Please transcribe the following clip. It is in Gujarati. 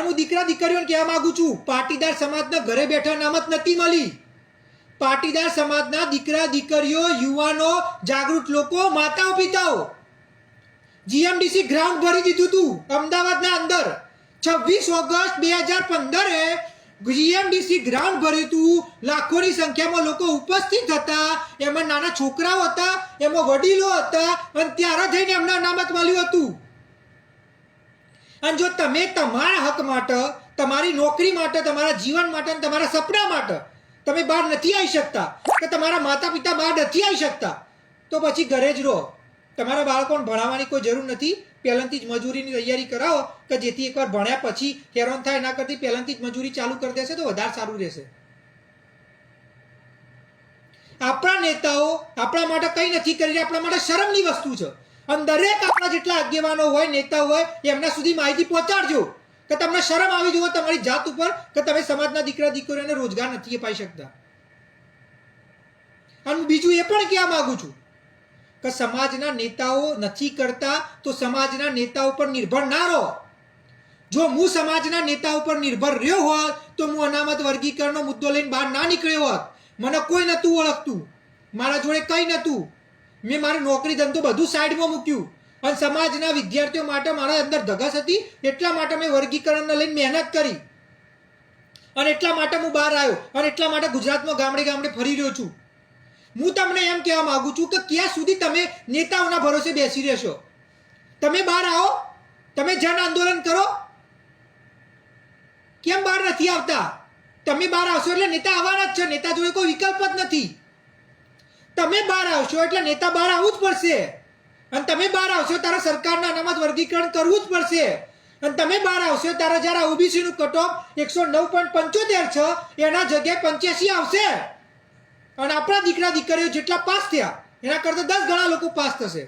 અને હું દીકરા દીકરીઓને કહેવા માંગુ છું, પાટીદાર સમાજના ઘરે બેઠા નામત નથી મળી. પાટીદાર સમાજના દીકરા દીકરીઓ, યુવાનો, જાગૃત લોકો, માતાઓ, પિતાઓ. જીએમડીસી ગ્રાઉન્ડ ભરી દીધું હતું અમદાવાદના અંદર. છવ્વીસ ઓગસ્ટ બે હજાર પંદરે જીએમડીસી ગ્રાઉન્ડ ભર્યું હતું લાખોની સંખ્યામાં લોકો ઉપસ્થિત હતા. એમાં નાના છોકરાઓ હતા, એમાં વડીલો હતા અને ત્યારે જઈને એમને અનામત મળ્યું હતું. અને જો તમે તમારા હક માટે, તમારી નોકરી માટે, તમારા જીવન માટે અને તમારા સપના માટે તમે બહાર નથી આવી શકતા, કે તમારા માતા પિતા બહાર નથી આવી શકતા, તો પછી ઘરે જ રહો. તમારા બાળકોને ભણાવવાની કોઈ જરૂર નથી. પહેલાંથી જ મજૂરીની તૈયારી કરાવો, કે જેથી એકવાર ભણ્યા પછી હેરાન થાય, ના કરતી પહેલાંથી જ મજૂરી ચાલુ કરી દેશે તો વધારે સારું રહેશે. આપણા નેતાઓ આપણા માટે કંઈ નથી કરી રહ્યા આપણા માટે શરમની વસ્તુ છે. અને દરેક આપણા જેટલા આગેવાનો હોય નેતા હોય એમના સુધી માહિતી પહોંચાડજો. કે તમને શરમ આવી જુઓ, તમારી જાત ઉપર, કે તમે સમાજના દીકરા, દીકરીઓને રોજગાર નથી અપાઈ શકતા. અને બીજું એ પણ કહેવા માગું છું કે સમાજના નેતાઓ નથી કરતા તો સમાજના નેતા ઉપર નિર્ભર ના રહો. જો હું સમાજના નેતા ઉપર નિર્ભર રહ્યો હોત, તો હું અનામત વર્ગીકરણનો મુદ્દો લઈને બહાર ના નીકળ્યો હોત. મને કોઈ નહોતું ઓળખતું. મારા જોડે કંઈ નહોતું. મેં મારી નોકરી ધંધો બધું સાઈડમાં મૂક્યું. અને સમાજના વિદ્યાર્થીઓ માટે મારા અંદર ધગસ હતી. એટલા માટે મેં વર્ગીકરણને લઈને મહેનત કરી. અને એટલા માટે હું બહાર આવ્યો. અને એટલા માટે ગુજરાતમાં ગામડે ગામડે ફરી રહ્યો છું. હું તમને એમ કહેવા માંગુ છું કે ક્યાં સુધી તમે નેતાઓના ભરોસે બેસી રહેશો? તમે બહાર આવો. તમે જન આંદોલન કરો. કેમ બહાર નથી આવતા? તમે બહાર આવશો એટલે નેતા આવવાના જ છે. નેતા જોડે કોઈ વિકલ્પ જ નથી. તમે બહાર આવશો એટલે નેતા બહાર આવવું જ પડશે. અને તમે બહાર આવશો ત્યારે સરકારના અનામત વર્ગીકરણ કરવું જ પડશે. અને તમે બહાર આવશો ત્યારે જ્યારે ઓબીસી નું કટ ઓફ એકસો નવ પોઈન્ટ પંચોતેર છે, એના જગ્યાએ પંચ્યાસી આવશે. અને આપણા દીકરા દીકરીઓ જેટલા પાસ થયા, એના કરતાં દસ ગણા લોકો પાસ થશે.